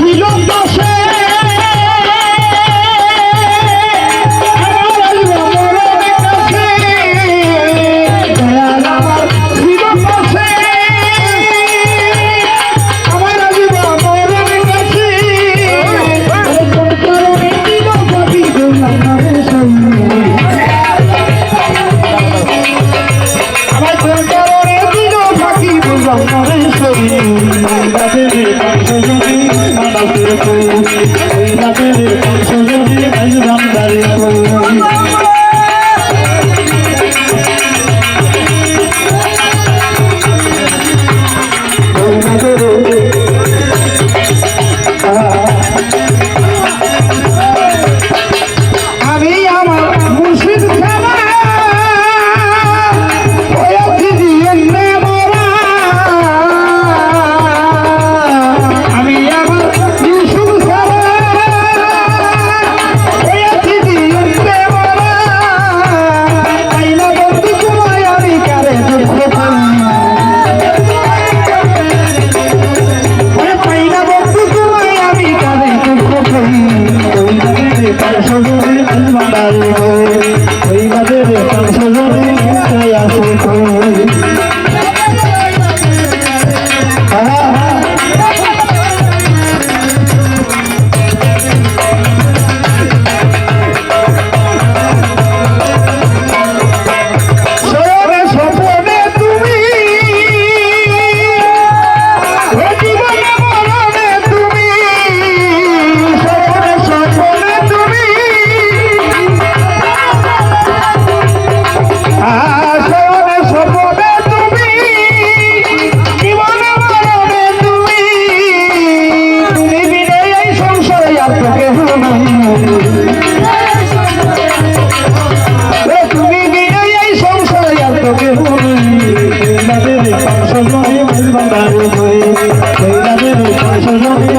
ছিল পাশে আমার আইব দারে কো 听听。